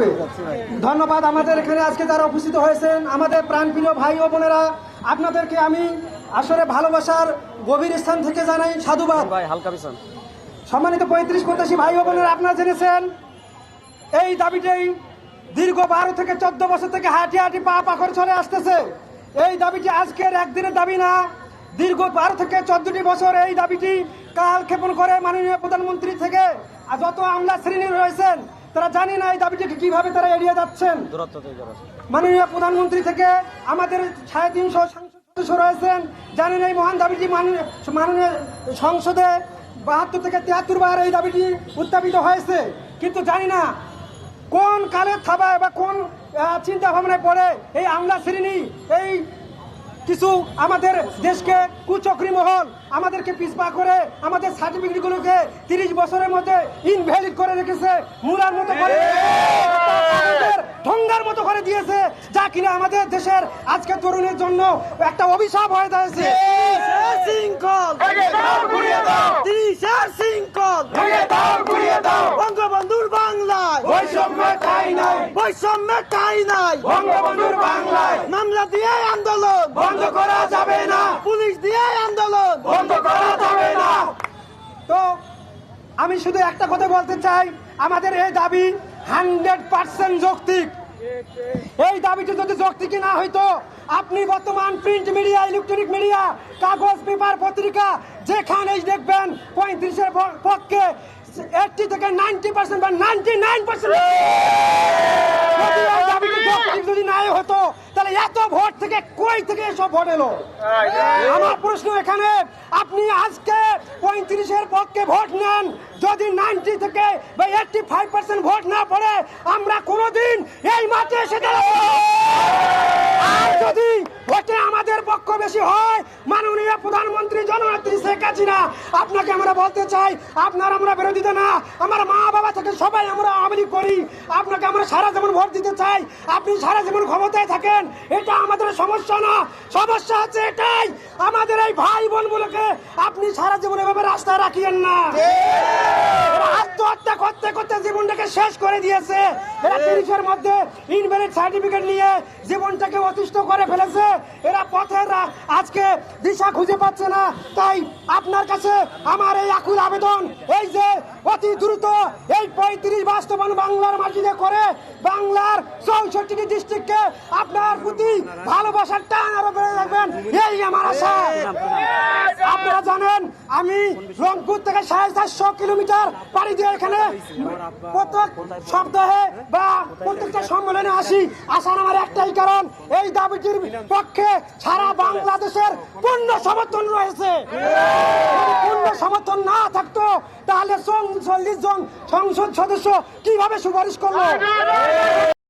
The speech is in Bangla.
করবে ধন্যবাদ আমাদের এখানে আজকে যারা উপস্থিত হয়েছেন। আমাদের প্রাণপ্রিয় ভাই ও বোনেরা আপনাদেরকে আমি আসলে ভালোবাসার গভীর স্থান থেকে জানাই সাধুবাদ। ভাই হালকা পিছন। সম্মানিত পঁয়ত্রিশ পঁচাশি ভাই ও বোনেরা আপনারা জেনেছেন এই দাবিটাই দীর্ঘ বারো থেকে চোদ্দ বছর থেকে হাঁটি হাঁটি পা পা করে চলে আসতেছে। এই দাবিটি আজকের একদিনের দাবি না দীর্ঘ বারো থেকে চোদ্দটি বছর এই দাবিটি কাল ক্ষেপণ করে মাননীয় প্রধানমন্ত্রী থেকে। আর যত আমলা শ্রেণি রয়েছেন তারা জানি না এই দাবিটিকে কীভাবে তারা এড়িয়ে যাচ্ছেন। মাননীয় প্রধানমন্ত্রী থেকে আমাদের সাড়ে তিনশো সংসদ সদস্য রয়েছেন। জানেন এই মহান দাবিটি মাননীয় মাননীয় সংসদে বাহাত্তর থেকে তিয়াত্তর বার এই দাবিটি উত্থাপিত হয়েছে। কিন্তু জানি না কোন কালের থাবায় বা কোন চিন্তা ভাবনায় পড়ে এই আমলা শ্রেণি এই কিছু আমাদের দেশকে কুচক্রি মহল আমাদেরকে পিছপা করে আমাদের সার্টিফিকেট গুলোকে তিরিশ বছরের মধ্যে ইনভ্যালিড করে রেখেছে মুরার মতো করে আমাদের ঠঙ্গার মতো করে দিয়েছে যা কিনা আমাদের দেশের আজকে তরুণের জন্য একটা অভিশাপ হয়ে দাঁড়িয়েছে শৃঙ্খল তিরিশের শৃঙ্খল বঙ্গবন্ধুর বৈষম্য ঠাই নাই। বৈষম্যের ঠাই নাই। বঙ্গবন্ধুর বাংলায়। মামলা দিয়ে আন্দোলন। বন্ধ করা যাবে না। পুলিশ দিয়ে আন্দোলন। বন্ধ করা যাবে না। তো আমি শুধু একটা কথা বলতে চাই। আমাদের এই দাবি হান্ড্রেড পার্সেন্ট যৌক্তিক। এই দাবিটি যদি যৌক্তিক না হইতো আপনি বর্তমান প্রিন্ট মিডিয়া ইলেকট্রনিক মিডিয়া কাগজ পেপার পত্রিকা যেখানেই দেখবেন পঁয়ত্রিশের পক্ষে এইটটি থেকে নাইনটি পার্সেন্ট বা নাইনটি নাইন পার্সেন্ট যদি নাই হতো, তাহলে এত ভোট থেকে কই থেকে এসব ভোট এলো? আমার প্রশ্ন এখানে, আপনি আজকে পঁয়ত্রিশের পক্ষে ভোট নেন, যদি নাইনটি থেকে বা এইটটি ফাইভ পার্সেন্ট ভোট না পড়ে, আমরা কোনোদিন এই মাঠে এসে দাঁড়াবো বেশি হয়। মাননীয় প্রধানমন্ত্রী জননেত্রী শেখ হাসিনা আপনাকে আমরা বলতে চাই আপনার আমরা বিরোধিতা না। আমার মা বাবা থেকে সবাই আমরা আওয়ামী করি। আপনাকে আমরা সারা জীবন ভোট দিতে চাই। আপনি সারা জীবন ক্ষমতায় থাকেন। এটা আমাদের সমস্যা না। সমস্যা হচ্ছে এটাই। আমাদের এই ভাই বোনগুলোকে আপনি সারা জীবন এভাবে রাস্তায় রাখিয়েন না। আত্মহত্যা জীবনটাকে শেষ করে দিয়েছে। এরা তিরিশের মধ্যে ইনভ্যালিড সার্টিফিকেট নিয়ে জীবনটাকে অতিষ্ঠ করে ফেলেছে। এরা পথের আজকে দিশা খুঁজে পাচ্ছে না। তাই আপনার কাছে আমার এই আকুল আবেদন এই যে অতি দ্রুত এই পঁয়ত্রিশ বাস্তবায়ন বাংলার মাটিতে করে বাংলার চৌষট্টি ডিস্ট্রিক্টকে আপনার প্রতি ভালোবাসার টান আরও বেড়ে রাখবেন এই আমার আশা। আমি রংপুর থেকে সাড়ে চারশো কিলোমিটার পাড়ি দিয়ে এখানে প্রত্যেক সপ্তাহে বা প্রত্যেকটা সম্মেলনে আসি। আসার আমার একটাই কারণ, এই দাবিটির পক্ষে সারা বাংলাদেশের পূর্ণ সমর্থন রয়েছে। পূর্ণ সমর্থন না থাকতো, তাহলে চল্লিশ জন সংসদ সদস্য কীভাবে সুপারিশ করল?